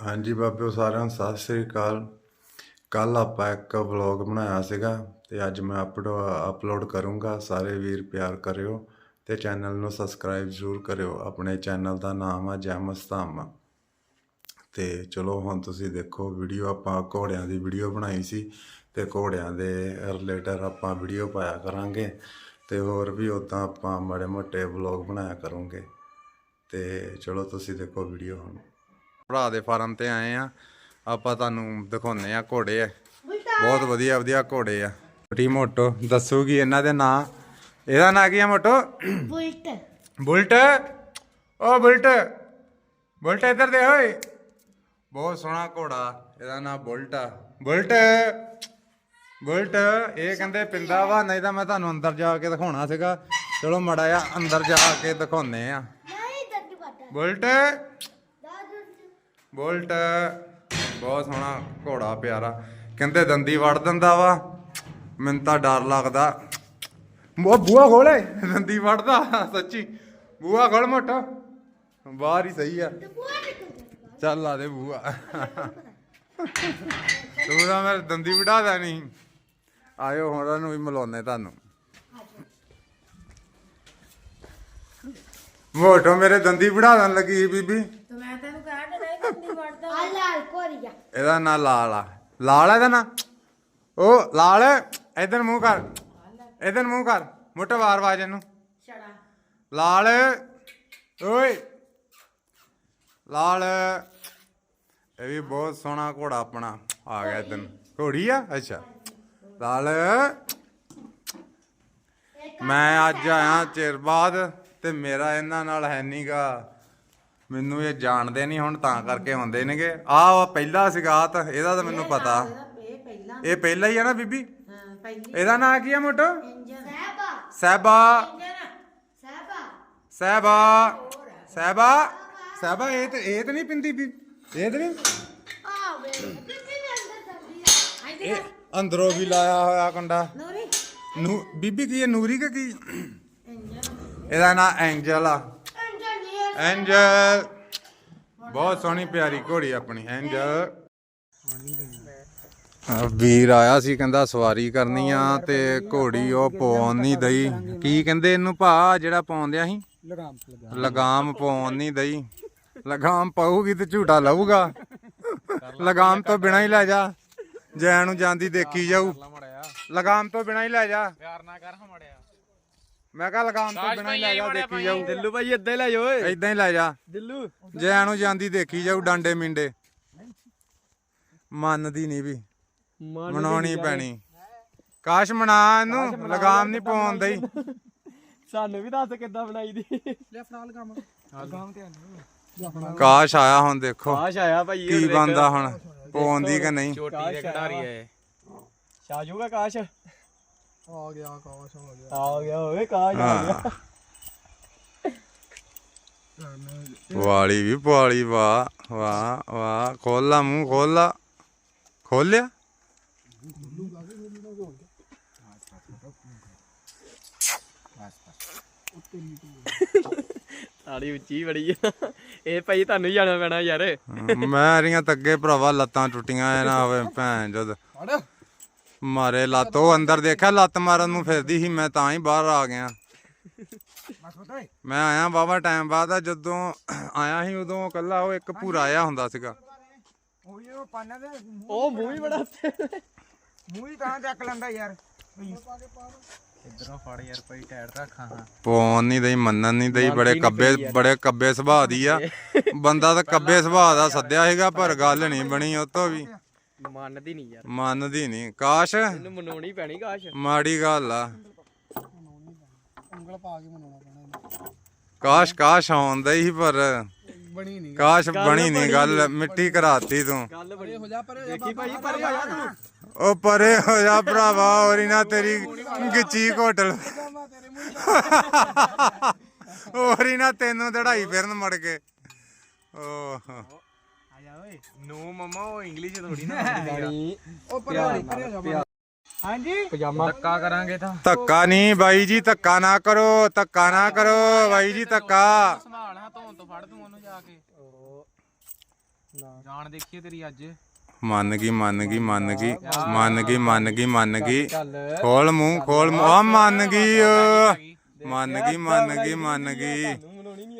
ਹਾਂਜੀ ਬਾਬਿਓ, ਸਾਰਿਆਂ ਨੂੰ ਸਤਿ ਸ੍ਰੀ ਅਕਾਲ। ਕੱਲ ਆਪਾਂ ਇੱਕ ਵਲੌਗ ਬਣਾਇਆ ਸੀਗਾ ਤੇ ਅੱਜ ਮੈਂ ਅਪਲੋ ਅਪਲੋਡ ਕਰੂੰਗਾ। ਸਾਰੇ ਵੀਰ ਪਿਆਰ ਕਰਿਓ ਤੇ ਚੈਨਲ ਨੂੰ ਸਬਸਕ੍ਰਾਈਬ ਜ਼ਰੂਰ ਕਰਿਓ। ਆਪਣੇ ਚੈਨਲ ਦਾ ਨਾਮ ਆ ਜੈਮਸ ਜੈਮਸਤਾਮ ਤੇ ਚਲੋ ਹੁਣ ਤੁਸੀਂ ਦੇਖੋ, ਵੀਡੀਓ ਆਪਾਂ ਘੋੜਿਆਂ ਦੀ ਵੀਡੀਓ ਬਣਾਈ ਸੀ ਤੇ ਘੋੜਿਆਂ ਦੇ ਰਿਲੇਟਡ ਆਪਾਂ ਵੀਡੀਓ ਪਾਇਆ ਕਰਾਂਗੇ ਤੇ ਹੋਰ ਵੀ ਉਦਾਂ ਆਪਾਂ ਮਾੜੇ ਮੋਟੇ ਵਲੌਗ ਬਣਾਇਆ ਕਰੂੰਗੇ। ਤੇ ਚਲੋ ਤੁਸੀਂ ਦੇਖੋ ਵੀਡੀਓ ਹੁਣ। ਭਰਾ ਦੇ ਫਾਰਮ ਤੇ ਆਏ ਆ। ਆਪਾਂ ਤੁਹਾਨੂੰ ਦਿਖਾਉਨੇ ਆ ਘੋੜੇ ਆ। ਬਹੁਤ ਵਧੀਆ ਵਧੀਆ ਘੋੜੇ ਆ। ਛੋਟੀ ਮੋਟੋ ਦੱਸੂਗੀ ਇਹਨਾਂ ਦੇ ਨਾਂ। ਇਹਦਾ ਨਾਂ ਕੀ ਆ ਮੋਟੋ? ਬੁਲਟ। ਬੁਲਟ? ਓ ਬੁਲਟ ਬੁਲਟ ਇੱਧਰ ਦੇ ਓਏ। ਬਹੁਤ ਸੋਹਣਾ ਘੋੜਾ ਇਹਦਾ ਨਾਂ ਬੁਲਟ ਆ। ਬੁਲਟ ਬੁਲਟ ਇਹ ਕਹਿੰਦੇ ਪਿੰਦਾ ਵਾ ਨਹੀਂ ਤਾਂ ਮੈਂ ਤੁਹਾਨੂੰ ਅੰਦਰ ਜਾ ਕੇ ਦਿਖਾਉਣਾ ਸੀਗਾ। ਚਲੋ ਮੜਾ ਆ ਅੰਦਰ ਜਾ ਕੇ ਦਿਖਾਉਨੇ ਆ। ਨਹੀਂ ਦੱਦੂ ਘਟਾ ਬੁਲਟ ਬੁਲਟ। ਬਹੁਤ ਸੋਹਣਾ ਘੋੜਾ ਪਿਆਰਾ। ਕਹਿੰਦੇ ਦੰਦੀ ਵੜ ਦਿੰਦਾ ਵਾ। ਮੈਨੂੰ ਤਾਂ ਡਰ ਲੱਗਦਾ। ਉਹ ਬੂਆ ਖੋਲੇ ਦੰਦੀ ਵੜਦਾ ਸੱਚੀ। ਬੂਆ ਖੋਲ ਮੋਟਾ। ਬਾਹਰ ਹੀ ਸਹੀ ਆ। ਚੱਲ ਲਾ ਦੇ ਬੂਆ ਤੂੰ ਤਾਂ ਮੇਰੇ ਦੰਦੀ ਵੜਾਦਾ ਨਹੀਂ ਆਇਓ ਹੁਣ ਉਹਨਾਂ ਨੂੰ ਵੀ ਮਿਲਾਉਨੇ ਤੁਹਾਨੂੰ। ਮੋਟੋ ਮੇਰੇ ਦੰਦੀ ਵੜਾਉਣ ਲੱਗੀ ਬੀਬੀ ਤੇ ਮੈਂ ਤੈਨੂੰ ਕਹਿਣ ਨਹੀਂ ਕੰਦੀ ਵੜਦਾ ਆ ਲਾਲ ਕੋਰੀਆ ਇਹਦਾ ਨਾਂ ਲਾਲ ਆ। ਲਾਲ ਆ ਇਹਦਾ ਨਾਂ? ਉਹ ਲਾਲ ਇਧਰ ਮੂੰਹ ਕਰ। ਇਧਰ ਮੂੰਹ ਕਰ। ਮੋਟਾ ਵਾਰ ਆਵਾਜ਼ ਇਹਨੂੰ। ਛੜਾ। ਲਾਲ ਓਏ। ਲਾਲ। ਇਹ ਵੀ ਬਹੁਤ ਸੋਹਣਾ ਘੋੜਾ ਆਪਣਾ। ਆ ਗਿਆ ਤੈਨੂੰ ਘੋੜੀ ਆ? ਅੱਛਾ। ਲਾਲ। ਮੈਂ ਅੱਜ ਆਇਆ ਚਿਰ ਬਾਅਦ ਤੇ ਮੇਰਾ ਇਹਨਾਂ ਨਾਲ ਹੈ ਨਹੀਂਗਾ ਮੈਨੂੰ ਇਹ ਜਾਣਦੇ ਨਹੀਂ ਹੁਣ ਤਾਂ ਕਰਕੇ ਆਉਂਦੇ ਨੇਗੇ। ਆਹ ਪਹਿਲਾ ਸੀਗਾ ਤਾਂ ਇਹਦਾ ਤਾਂ ਮੈਨੂੰ ਪਤਾ। ਇਹ ਪਹਿਲਾਂ ਇਹ ਪਹਿਲਾ ਹੀ ਆ ਨਾ ਬੀਬੀ? ਹਾਂ ਪਹਿਲੀ। ਇਹਦਾ ਨਾਂ ਕੀ ਆ ਮੋਟੋ? ਸਹਿਬਾ। ਸਹਿਬਾ। ਸਹਿਬਾ। ਸਹਿਬਾ। ਸਹਿਬਾ। ਸਹਿਬਾ। ਇਹ ਤੇ ਇਹ ਤੇ ਨਹੀਂ ਪਿੰਦੀ ਵੀ ਇਹ ਤੇ ਨਹੀਂ? ਆ ਵੇ ਅੰਦਰ ਇਹ ਵੀ ਲਾਇਆ ਹੋਇਆ ਕੰਡਾ। ਨੂਰੀ। ਨੂੰ ਬੀਬੀ ਕੀ ਹੈ? ਨੂਰੀ ਕਿ ਇਹਦਾ ਨਾਂ ਐਂਜਲ ਆ। ਐਂਜਲ ਬਹੁਤ ਸੋਹਣੀ ਪਿਆਰੀ ਘੋੜੀ ਆਪਣੀ ਐਂਜਲ ਵੀਰ ਆਇਆ ਸੀ, ਕਹਿੰਦਾ ਸਵਾਰੀ ਕਰਨੀ ਆ ਤੇ ਘੋੜੀ ਉਹ ਪਾਉਣ ਨਹੀਂ ਦਈ। ਕੀ ਕਹਿੰਦੇ ਇਹਨੂੰ ਭਾ, ਜਿਹੜਾ ਪਾਉਂਦਿਆ ਸੀ? ਲਗਾਮ ਲਗਾਮ ਪਾਉਣ ਨਹੀਂ ਦਈ। ਲਗਾਮ ਪਾਉਗੀ ਤੇ ਝੂਟਾ ਲਊਗਾ। ਲਗਾਮ ਤੋਂ ਬਿਨਾ ਹੀ ਲੈ ਜਾ। ਜੈ ਨੂੰ ਜਾਂਦੀ ਦੇਖੀ ਜਾਊ। ਲਗਾਮ ਤੋਂ ਬਿਨਾ ਹੀ ਲੈ ਜਾ। ਪਿਆਰ ਨਾ ਕਰ ਹਮੜਿਆ। ਮੈਂ ਕਿਹਾ ਲਗਾਮ ਤੋਂ ਬਿਨਾ ਹੀ ਲੈ ਜਾ ਦੇਖੀ ਜਾਊ। ਦਿੱਲੂ ਭਾਈ ਇੱਦਾਂ ਹੀ ਲੈ ਜਾ ਓਏ। ਇਦਾਂ ਹੀ ਲੈ ਜਾ। ਦਿੱਲੂ। ਜੈ ਨੂੰ ਜਾਂਦੀ ਦੇਖੀ ਜਾਊ ਡਾਂਡੇ ਮਿੰਡੇ। ਮੰਨਦੀ ਨਹੀਂ ਵੀ। ਮਨਾਉਣੀ ਪੈਣੀ। ਕਾਸ਼ ਮਨਾ ਇਹਨੂੰ ਲਗਾਮ ਨਹੀਂ ਪਾਉਣ ਦਈ ਸਾਨੂੰ ਵੀ ਦੱਸ ਕਿੱਦਾਂ ਬਣਾਈ ਦੀ। ਲੈ ਫੜਾ ਲਗਾਮ। ਲਗਾਮ ਤੇ ਕਾਸ਼ ਆਇਆ ਹੁਣ ਦੇਖੋ। ਆਸ਼ ਆਇਆ ਭਾਈ ਕੀ ਬੰਦਾ ਹੁਣ? ਪਾਉਣ ਦੀ ਕਿ ਨਹੀਂ? ਛੋਟੀ ਦੇ ਖਿਡਾਰੀ ਹੈ ਸ਼ਾਜੂਗਾ ਕਾਸ਼। ਆ ਗਿਆ ਕਾਸ਼ ਆ ਗਿਆ। ਆ ਗਿਆ ਓਏ ਕਾਸ਼ ਆ ਗਿਆ। ਵਾਲੀ ਵੀ ਪਵਾਲੀ ਵਾਹ ਵਾਹ ਵਾਹ ਖੋਲਾ ਮੂੰਹ ਖੋਲਾ ਖੋਲਿਆ ਤਾੜੀ ਉੱਚੀ ਬੜੀ ਆ। ਇਹ ਭਾਈ ਤੁਹਾਨੂੰ ਜਾਣਾ ਪੈਣਾ ਯਾਰ। ਮੈਰੀਆਂ ਤਾਂ ਅੱਗੇ ਭਰਾਵਾ ਲੱਤਾਂ ਟੁੱਟੀਆਂ ਐ ਨਾ ਹੋਵੇ ਭੈਣ ਜਦ। ਮਾਰੇ ਲੱਤ ਉਹ ਅੰਦਰ ਦੇਖਿਆ ਲੱਤ ਮਾਰਨ ਨੂੰ ਫਿਰਦੀ ਸੀ ਮੈਂ ਤਾਂ ਹੀ ਬਾਹਰ ਆ ਗਿਆ। ਮੈਂ ਆਇਆ ਬਾਬਾ ਟਾਈਮ ਬਾਅਦ ਆ ਜਦੋਂ ਆਇਆ ਸੀ ਉਦੋਂ ਕੱਲਾ ਉਹ ਇੱਕ ਭੂਰਾ ਆਇਆ ਹੁੰਦਾ ਸੀਗਾ। ਉਹ ਮੂੰਹ ਹੀ ਬੜਾ ਮੂੰਹ ਹੀ ਤਾਂ ਚੱਕ ਲੈਂਦਾ ਯਾਰ। ਇਧਰੋਂ ਫੜ ਯਾਰ ਭਾਈ ਟਾਇਰ ਰੱਖਾਂ ਹਾਂ। ਪੌਣ ਨਹੀਂ ਦਈ ਮੰਨਣ ਨਹੀਂ ਦਈ ਬੜੇ ਕੱਬੇ ਬੜੇ ਕੱਬੇ ਸੁਭਾਅ ਦੀ ਆ। ਬੰਦਾ ਤਾਂ ਕੱਬੇ ਸੁਭਾਅ ਦਾ ਸੱਦਿਆ ਸੀਗਾ ਪਰ ਗੱਲ ਨਹੀਂ ਬਣੀ ਉਹ ਤੋਂ ਵੀ। ਮੰਨਦੀ ਨਹੀਂ ਯਾਰ। ਮੰਨਦੀ ਨਹੀਂ ਕਾਸ਼ ਇਹਨੂੰ ਮਨਾਉਣੀ ਪੈਣੀ ਕਾਸ਼। ਮਾੜੀ ਗੱਲ ਆ। ਉਂਗਲ ਪਾ ਕੇ ਮਨਾਉਣਾ ਪੈਣਾ ਕਾਸ਼ ਕਾਸ਼ ਆਉਂਦਾ ਹੀ ਪਰ ਬਣੀ ਨਹੀਂ ਕਾਸ਼ ਬਣੀ ਨਹੀਂ ਗੱਲ ਮਿੱਟੀ ਕਰਾਤੀ ਤੂੰ। ਗੱਲ ਬੜੀ ਹੋ ਜਾ ਪਰ ਦੇਖੀ ਭਾਈ ਪਰ ਆ ਜਾ ਤੂੰ ਉਹ ਪਰੇ ਹੋ ਜਾ ਭਰਾਵਾ ਹੋਰੀ ਨਾ ਤੇਰੀ ਗਿੱਚੀ ਘੋਟਲ। ਹੋਰੀ ਨਾ ਤੈਨੂੰ ਦੜਾਈ ਫਿਰਨ ਮੜ ਕੇ। ਓਹ। ਆ ਜਾ ਓਏ। ਨੋ ਮਮਾ ਉਹ ਇੰਗਲਿਸ਼ ਥੋੜੀ ਨਾ ਉਹ ਪਰੇ ਵਾਲੀ ਪਰੇ ਹੋ ਜਾ ਹਾਂਜੀ? ਪਜਾਮਾ। ਧੱਕਾ ਕਰਾਂਗੇ ਤਾਂ। ਧੱਕਾ ਨਹੀਂ ਬਾਈ ਜੀ ਧੱਕਾ ਨਾ ਕਰੋ ਧੱਕਾ ਨਾ ਕਰੋ ਬਾਈ ਜੀ ਧੱਕਾ। ਸੰਭਾਲ ਹਾਂ ਧੋਣ ਤੋਂ ਫੜ ਤੂੰ ਉਹਨੂੰ ਜਾ ਕੇ। ਜਾਣ ਦੇਖੀਏ ਤੇਰੀ ਅੱਜ। ਮੰਨ ਗਈ ਮੰਨ ਗਈ ਮੰਨ ਗਈ ਮੰਨ ਗਈ ਮੰਨ ਗਈ ਮੰਨ ਗਈ। ਖੋਲ ਮੂੰਹ ਖੋਲ ਮੂੰਹ। ਆ ਮੰਨ ਗਈ। ਮੰਨ ਗਈ ਮੰਨ ਗਈ ਮੰਨ ਗਈ।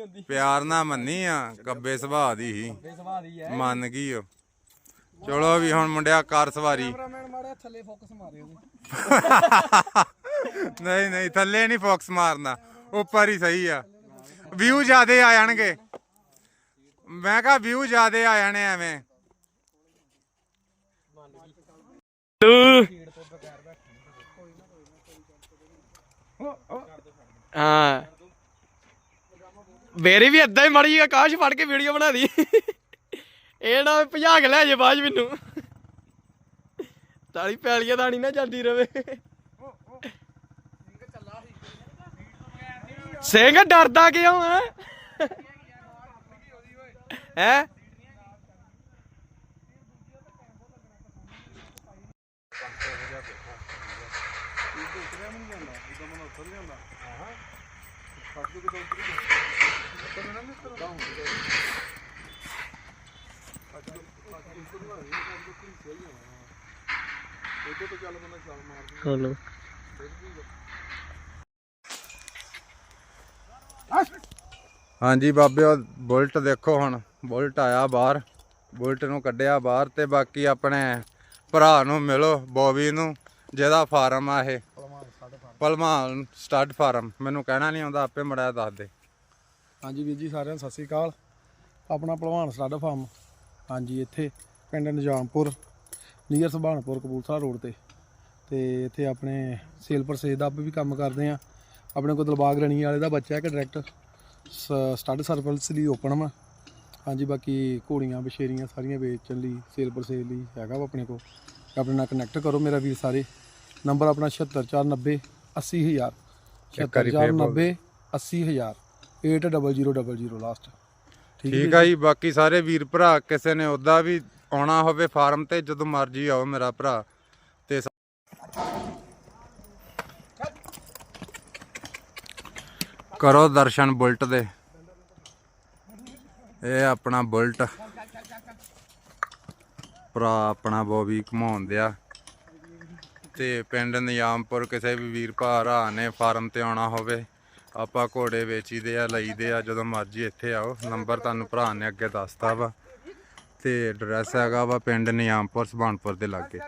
ਨੂੰ ਪਿਆਰ ਨਾਲ ਮੰਨੀ ਆ ਕੱਬੇ ਸੁਭਾਅ ਦੀ ਹੀ। ਬੇ ਸੁਭਾਅ ਦੀ ਹੈ। ਮੰਨ ਗਈ ਓ। ਚਲੋ ਵੀ ਹੁਣ ਮੁੰਡਿਆ ਕਰ ਸਵਾਰੀ। ਕੈਮਰਾਮੈਨ ਮਾੜਾ ਥੱਲੇ ਫੋਕਸ ਮਾਰਿਓ ਨਹੀਂ ਨਹੀਂ ਥੱਲੇ ਨਹੀਂ ਫੋਕਸ ਮਾਰਨਾ। ਉੱਪਰ ਹੀ ਸਹੀ ਆ। ਵਿਊ ਜ਼ਿਆਦੇ ਆ ਜਾਣਗੇ। ਮੈਂ ਕਹਾ ਵਿਊ ਜ਼ਿਆਦੇ ਆ ਜਾਣੇ ਐਵੇਂ। ਹਾਂ। ਮੇਰੀ ਵੀ ਏਦਾਂ ਹੀ ਮੜੀ ਆਕਾਸ਼ ਫੜ ਕੇ ਵੀਡੀਓ ਬਣਾ ਦੀ। ਇਹ ਨਾ ਭਜਾ ਕੇ ਲੈ ਜੇ ਬਾਅਦ ਮੈਨੂੰ। ਤਾਲੀ ਪੈਲੀਆਂ ਤਾਂ ਨਹੀਂ ਨਾ ਜਾਂਦੀ ਰਵੇ। ਸਿੰਘ ਡਰਦਾ ਕਿਉਂ ਹੈ ਹੈ? ਹਲੋ। ਹਾਂਜੀ ਬਾਬੇ ਉਹ ਬੁਲਟ ਦੇਖੋ ਹੁਣ। ਬੁਲਟ ਆਇਆ ਬਾਹਰ। ਬੁਲਟ ਨੂੰ ਕੱਢਿਆ ਬਾਹਰ ਤੇ ਬਾਕੀ ਆਪਣੇ ਭਰਾ ਨੂੰ ਮਿਲੋ ਬੋਬੀ ਨੂੰ, ਜਿਹਦਾ ਫਾਰਮ ਆ ਇਹ। Palman stud farm. ਮੈਨੂੰ ਕਹਿਣਾ ਨਹੀਂ ਆਉਂਦਾ, ਆਪੇ ਮੜਿਆ ਦੱਸ ਦੇ। ਹਾਂਜੀ ਵੀਰ ਜੀ, ਸਾਰਿਆਂ ਨੂੰ ਸਤਿ ਸ੍ਰੀ ਅਕਾਲ। ਆਪਣਾ ਭਲਵਾਨ ਸਟੱਡ ਫਾਰਮ। ਹਾਂਜੀ, ਇੱਥੇ ਪਿੰਡ ਨਿਜ਼ਾਮਪੁਰ, ਨੀਅਰ ਸੁਭਾਨਪੁਰ ਕਪੂਰਥਲਾ ਰੋਡ ਤੇ। ਤੇ ਇੱਥੇ ਆਪਣੇ ਸੇਲ ਪਰਸੇਜ ਦਾ ਵੀ ਕੰਮ ਕਰਦੇ ਆ। ਆਪਣੇ ਕੋਲ ਦਿਲਬਾਗ ਰਣੀ ਵਾਲੇ ਦਾ ਬੱਚਾ ਹੈ ਕਿ ਡਾਇਰੈਕਟ ਸਟੱਡ ਸਰਵਿਸ ਲਈ ਓਪਨ ਵਾ। ਹਾਂਜੀ, ਬਾਕੀ ਘੋੜੀਆਂ ਬਸ਼ੇਰੀਆਂ ਸਾਰੀਆਂ ਵੇਚਣ ਲਈ, ਸੇਲ ਪਰਸੇਜ ਲਈ ਹੈਗਾ ਵਾ ਆਪਣੇ ਕੋਲ। ਆਪਣੇ ਨਾਲ ਕਨੈਕਟ ਕਰੋ ਮੇਰਾ ਵੀਰ ਸਾਰੇ। ਨੰਬਰ ਆਪਣਾ 76490 80000 ਇੱਕ ਵਾਰੀ ਫੇਰ ਬੋਲ। 76490 80000 8000 ਲਾਸਟ ਠੀਕ ਆ ਜੀ ਬਾਕੀ ਸਾਰੇ ਵੀਰ ਭਰਾ ਕਿਸੇ ਨੇ ਉਹਦਾ ਵੀ ਆਉਣਾ ਹੋਵੇ ਫਾਰਮ ਤੇ ਜਦੋਂ ਮਰਜ਼ੀ ਆਓ ਮੇਰਾ ਭਰਾ। ਤੇ ਕਰੋ ਦਰਸ਼ਨ ਬੁਲਟ ਦੇ। ਇਹ ਆਪਣਾ ਬੁਲਟ। ਭਰਾ ਆਪਣਾ ਬੋਬੀ ਘਮਾਉਣ ਦਿਆ। ਤੇ ਪਿੰਡ ਨਿਯਾਮਪੁਰ ਕਿਸੇ ਵੀ ਵੀਰ ਭਰਾ ਨੇ ਫਾਰਮ ਤੇ ਆਉਣਾ ਹੋਵੇ, ਆਪਾਂ ਘੋੜੇ ਵੇਚੀਦੇ ਆ, ਲਈਦੇ ਆ, ਜਦੋਂ ਮਰਜ਼ੀ ਇੱਥੇ ਆਓ। ਨੰਬਰ ਤੁਹਾਨੂੰ ਭਰਾ ਨੇ ਅੱਗੇ ਦੱਸਤਾ ਵਾ ਤੇ ਐਡਰੈਸ ਹੈਗਾ ਵਾ ਪਿੰਡ ਨਿਯਾਮਪੁਰ, ਸੁਭਾਨਪੁਰ ਦੇ ਲਾਗੇ।